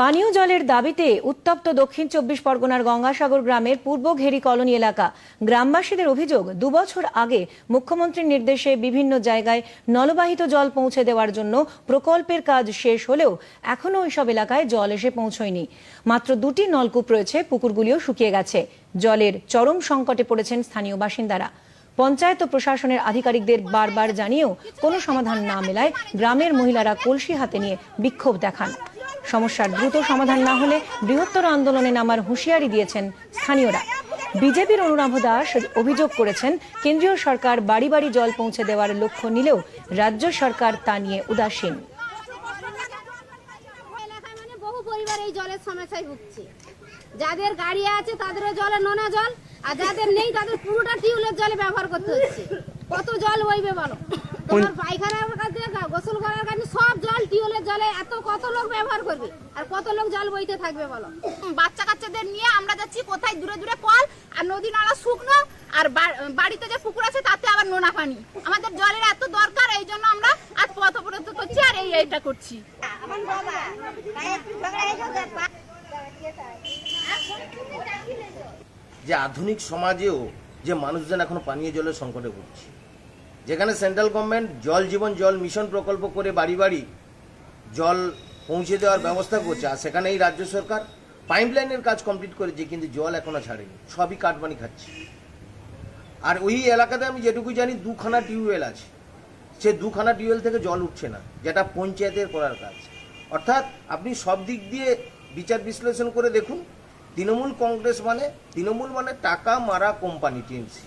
পানীয় জলের দাবিতে উত্তপ্ত দক্ষিণ চব্বিশ পরগনার গঙ্গাসাগর গ্রামের পূর্ব ঘেরি কলোনি এলাকা। গ্রামবাসীদের অভিযোগ, দুবছর আগে মুখ্যমন্ত্রীর নির্দেশে বিভিন্ন জায়গায় নলবাহিত জল পৌঁছে দেওয়ার জন্য প্রকল্পের কাজ শেষ হলেও এখনও ওইসব এলাকায় জল এসে পৌঁছয়নি। মাত্র দুটি নলকূপ রয়েছে, পুকুরগুলিও শুকিয়ে গেছে। জলের চরম সংকটে পড়েছেন স্থানীয় বাসিন্দারা। পঞ্চায়েত ও প্রশাসনের আধিকারিকদের বারবার জানিয়েও কোনো সমাধান না মেলায় গ্রামের মহিলারা কলসি হাতে নিয়ে বিক্ষোভ দেখান। সমস্যার দ্রুত সমাধান না হলে বৃহত্তর আন্দোলনে নামার হুঁশিয়ারি দিয়েছেন স্থানীয়রা। বিজেপির অনুরাভ দাস অভিযোগ করেছেন কেন্দ্রীয় সরকার বাড়ি বাড়ি জল পৌঁছে দেওয়ার লক্ষ্য নিলেও রাজ্য সরকার তা নিয়ে উদাসীন। মানে পরিবার এই জলের সমস্যায় ভুগছে। যাদের গাড়ি আছে তাদেরও জলে নোনা জল আর যাদের নেই তাদের পুরোটা টিউলের জলে ব্যবহার করতে হচ্ছে। কত জল বইবে বলো? তোমার পায়খানার কাছে গোসল করার কাছে সব জল টিউলের জলে এত কত লোক ব্যবহার করবে? আর কত লোক জল বইতে থাকবে বলো? বাচ্চা কাচ্চাদের নিয়ে আমরা যাচ্ছি কোথায়? দূরে দূরে কল আর নদী নালা শুকনো আর বাড়িতে যে পুকুর আছে তাতে আবার নোনা পানি। আমাদের জলের এত দরকার, এই জন্য আমরা আজ পথ অবরোধ করছি আর এই এইটা করছি। যে আধুনিক সমাজেও যে মানুষজন এখন পানীয় জলের সংকটে ভুগছে। যেখানে সেন্ট্রাল গভর্নমেন্ট জল জীবন জল মিশন প্রকল্প করে বাড়ি বাড়ি জল পৌঁছে দেওয়ার ব্যবস্থা করছে, আর সেখানে এই রাজ্য সরকার পাইপলাইনের কাজ কমপ্লিট করেছে, কিন্তু জল এখনও ছাড়েনি। সবই কাটবানি খাচ্ছে। আর ওই এলাকাতে আমি যেটুকু জানি, দুখানা টিউবওয়েল আছে। সে দুখানা টিউবওয়েল থেকে জল উঠছে না, যেটা পঞ্চায়েতের করার কাজ। অর্থাৎ আপনি সব দিক দিয়ে বিচার বিশ্লেষণ করে দেখুন, তৃণমূল কংগ্রেস মানে তৃণমূল মানে টাকা মারা কোম্পানি, টিএমসি।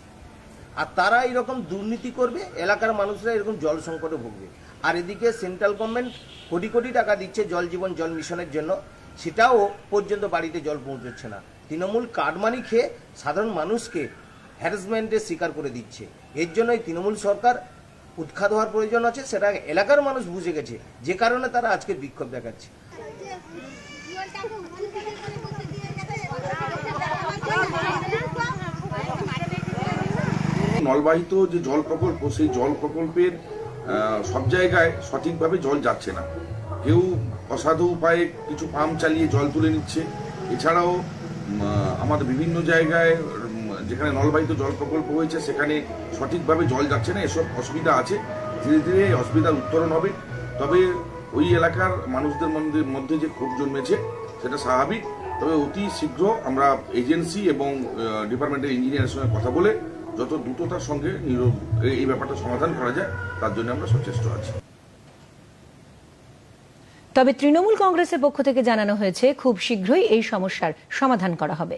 আর তারা এরকম দুর্নীতি করবে, এলাকার মানুষরা এরকম জল সংকটে ভুগবে। আর এদিকে সেন্ট্রাল গভর্নমেন্ট কোটি কোটি টাকা দিচ্ছে জল জীবন, জল মিশনের জন্য। সেটাও পর্যন্ত বাড়িতে জল পৌঁছচ্ছে না। তৃণমূল কাটমানি খেয়ে সাধারণ মানুষকে হ্যারাসমেন্টের শিকার করে দিচ্ছে। এর জন্যই তৃণমূল সরকার উৎখাত হওয়ার প্রয়োজন আছে। সেটা এলাকার মানুষ বুঝে গেছে। যে কারণে তারা আজকে বিক্ষোভ দেখাচ্ছে। নলবাহিত যে জল প্রকল্প, সেই জল প্রকল্পের সব জায়গায় সঠিকভাবে জল যাচ্ছে না। কেউ অসাধু উপায়ে কিছু পাম্প চালিয়ে জল তুলে নিচ্ছে। এছাড়াও আমাদের বিভিন্ন জায়গায় যেখানে নলবাহিত জল প্রকল্প হয়েছে, সেখানে সঠিকভাবে জল যাচ্ছে না। এসব অসুবিধা আছে। ধীরে ধীরে এই অসুবিধার উত্তরণ হবে। তবে ওই এলাকার মানুষদের মধ্যে মধ্যে যে ক্ষোভ জন্মেছে, সেটা স্বাভাবিক। তবে অতি শীঘ্র আমরা এজেন্সি এবং ডিপার্টমেন্টের ইঞ্জিনিয়ারের সঙ্গে কথা বলে যত দ্রুততার সঙ্গে এই ব্যাপারটা সমাধান করা যায়, তার জন্য আমরা সচেষ্ট আছি। তবে তৃণমূল কংগ্রেসের পক্ষ থেকে জানানো হয়েছে, খুব শীঘ্রই এই সমস্যার সমাধান করা হবে।